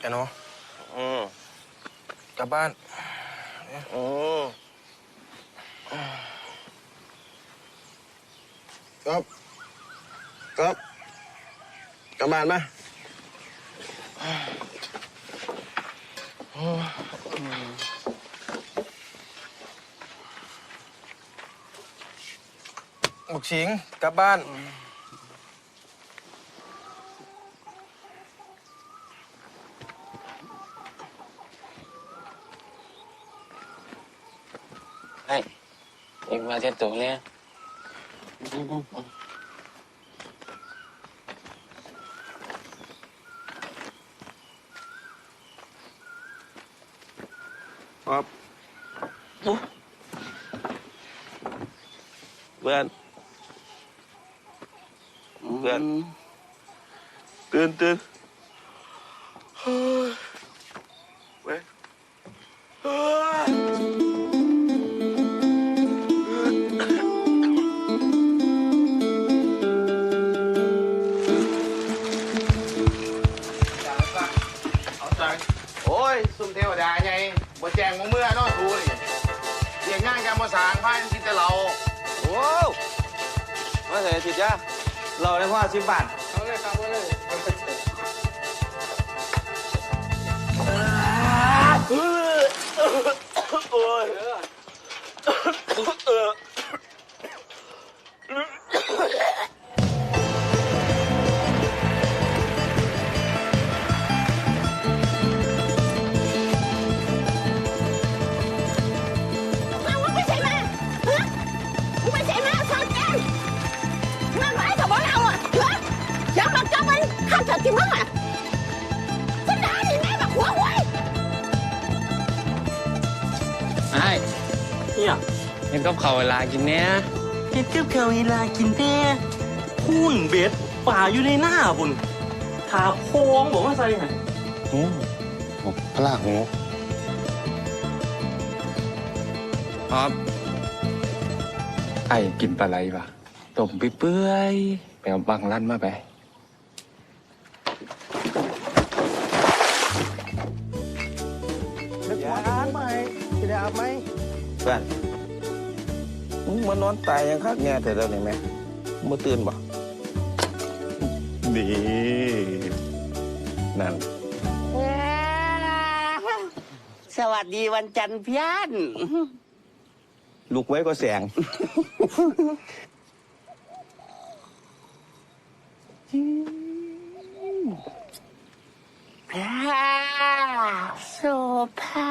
แกเนาะอืมกลับบ้านอืมครับครับกลับบ้านไหมบุกชิงกลับบ้าน ไอ้เอ็งมาเทียบตัวเาไงบ่แจงมเมื่อเนอทูนี่เรียกงานการมาสร้างพานกินแต่เราโอ้มาใส่สิจ้าเราได้พ่อสิบบาทเอาเลยครับเอาเลยโอ้ยเออ ไอ้เนี่ยเห็นกับเขาวเวลากินเนี้ยเห็ดกับเขาวเวลากินแน่หุ่นเบ็ดป่าอยู่ในหน้าบุญถาโพงบอกว่าใส่ไงอืมพลากหูครับไอ้กินปลาไหลปะต้มไปเปื่อยๆไปเอาบังลั่นมาไป เพื่อนมึงมานอนตายยังคักแง่เถอะเดี๋ยวนี้ไหมมึงตื่นบ่นี่นั่น สวัสดีวันจันทร์พี่อันลุกไว้ก็แสงโซภา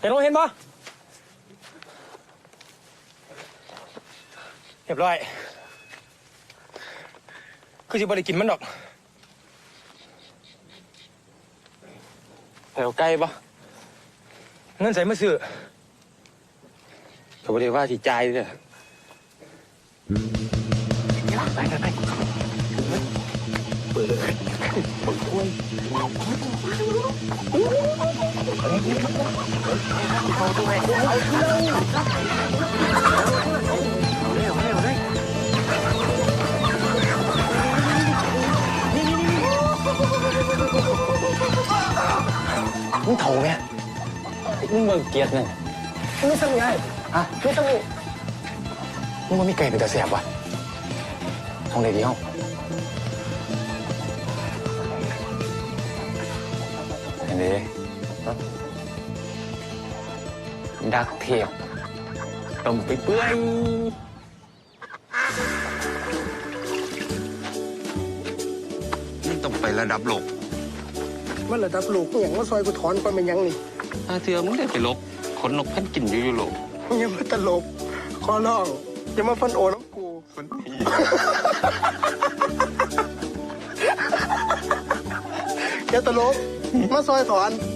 เห็นบ่เห็นบ่เรียบร้อย คือสิบ่ได้กินมันดอกแถวใกล้ปะเงินใส่มาซื้อเขาไม่ได้ว่าที่ใจายเลย มึงเถ่าไหมมึงเบิ่งเกียรติหนึ่งมึงไม่ซ้ำยังไงอะไม่ซ้ำนี่มึงว่ามีไก่เป็นตาแสบวะท้องไหนดีห้อง อันนี้ดักเทียบต้มไปเปื่อยมันต้องไประดับโลกมันระดับลูกอหย่างว่าซอยกูถอนก่อนเป็นหยังนี่อาเทือมึงได้ไปลบขนนกแผ่นกินอยู่ยุโรปมึงอย่ามาตลกขอร้องอย่ามาฟันโอน้ำกูคนนี้อย่าตลก มาซอยถอนเ